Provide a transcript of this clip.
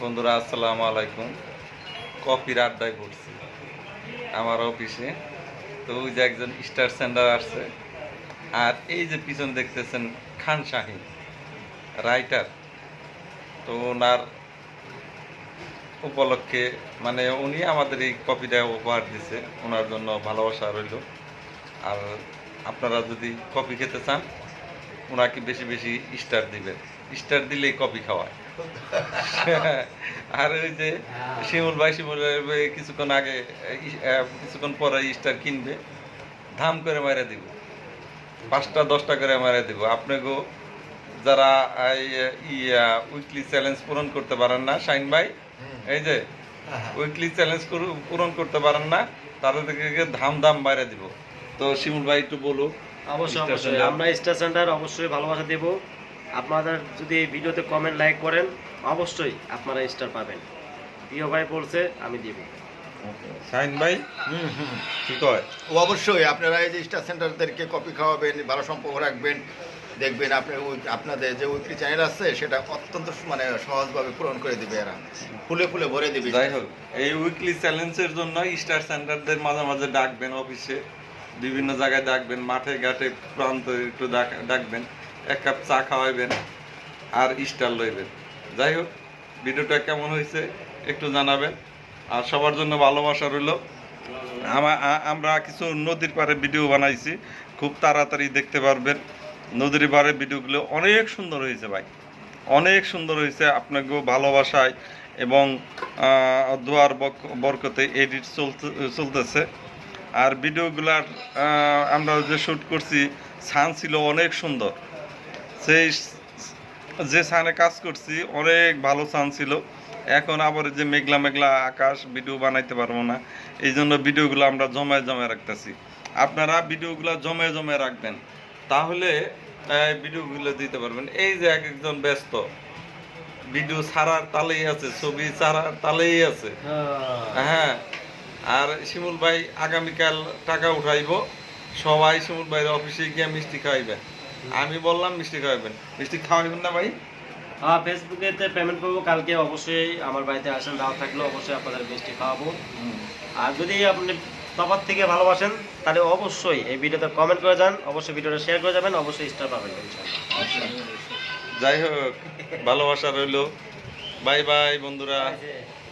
বন্ধুরা, আসসালামু আলাইকুম। কফির আড্ডায় পড়ছি আমার অফিসে। তো ওই যে একজন স্টার সেন্টার আসছে। আর এই যে পিছনে দেখতেছেন খান শাহিন, রাইটার। তো ওনার উপলক্ষে মানে উনি আমাদের এই কপিটা উপহার দিছে। ওনার জন্য ভালোবাসা রইল। আর আপনারা যদি কপি খেতে চান ওনাকে বেশি বেশি স্টার দিবেন স্টার দিলেই কফি খাওয়ায়। আর ওই যে শিমুল ভাই শিমুল ভাই কিছুক্ষণ আগে কিছুক্ষণ পরে স্টার কিনবে ধাম করে মারা দিব। পাঁচটা দশটা করে মারা দিব। আপনাকেও যারা ইয়া উইকলি চ্যালেঞ্জ পূরণ করতে পারেন না শাইন ভাই এই যে উইকলি চ্যালেঞ্জ পূরণ করতে পারেন না তাদেরকে ধাম ধাম বাইরে দিব। তো শিমুল ভাই একটু বলুক অবশ্যই অবশ্যই। আমরা স্টার সেন্টার অবশ্যই ভালোবাসা দেব। আপনাদের যদি এই ভিডিওতে কমেন্ট লাইক করেন অবশ্যই আপনারা স্টার পাবেন। প্রিয় ভাই বলছে আমি দিব। শাইন ভাই? হুম হুম। কি কয়? ও অবশ্যই আপনারা এই যে স্টার সেন্টারদেরকে কপি খাওয়াবেন ভালো সম্পর্ক রাখবেন দেখবেন আপনার ওই- আপনাদের যে উইকলি চ্যানেল আছে সেটা অত্যন্ত মানে সহজভাবে পূরণ করে দিবে এরা। ফুলে ফুলে ভরে দিবে। যাই হোক এই উইকলি চ্যালেঞ্জের জন্য স্টার সেন্টারদের মাঝে মাঝে ডাকবেন অফিসে বিভিন্ন জায়গায় ডাকবেন, মাঠে ঘাটে প্রান্ত একটু ডাক- ডাকবেন, এক কাপ চা খাওয়াইবেন আর স্টার লইবেন। যাই হোক, ভিডিওটা কেমন হয়েছে একটু জানাবেন। আর সবার জন্য ভালোবাসা রইল। আমা- আমরা কিছু নদীর পাড়ে ভিডিও বানাইছি, খুব তাড়াতাড়ি দেখতে পারবেন। নদীর পাড়ে ভিডিওগুলো অনেক সুন্দর হয়েছে ভাই। অনেক সুন্দর হয়েছে, আপনাকেও ভালোবাসায় এবং দোয়ার বরকতে এডিট চলতে, চলতেছে। আর ভিডিওগুলার আমরা যে শ্যুট করছি সান ছিল অনেক সুন্দর। সেই যে সানে কাজ করছি অনেক ভালো সান ছিল। এখন আবার যে মেঘলা মেঘলা আকাশ ভিডিও বানাইতে পারব না। এই জন্য ভিডিওগুলো আমরা জমায় জমায় রাখতেছি। আপনারা ভিডিওগুলো জমায় জমায় রাখবেন। তাহলে ভিডিওগুলো দিতে পারবেন। এই যে এক একজন ব্যস্ত। ভিডিও ছাড়ার তালেই আছে ছবি ছাড়ার তালেই আছে। হ্যাঁ। আর শিমুল ভাই আগামীকাল টাকা উঠাইব। সবাই শিমুল ভাইয়ের অফিসে গিয়ে মিষ্টি খাওয়াইবেন। আমি বললাম মিষ্টি খাওয়াইবেন। মিষ্টি খাওয়াইবেন না ভাই? হ্যাঁ ফেসবুকেতে পেমেন্ট করব। কালকে অবশ্যই আমার বাড়িতে আসেন দাওয়া থাকলে অবশ্যই আপনাদের মিষ্টি খাওয়াবো। আর যদি আপনি তফাৎ থেকে ভালোবাসেন তাহলে অবশ্যই এই ভিডিওতে কমেন্ট করে যান। অবশ্যই ভিডিওটা শেয়ার করে যাবেন অবশ্যই স্টার পাবেন যাই হোক ভালোবাসা রইল। বাই বাই বন্ধুরা।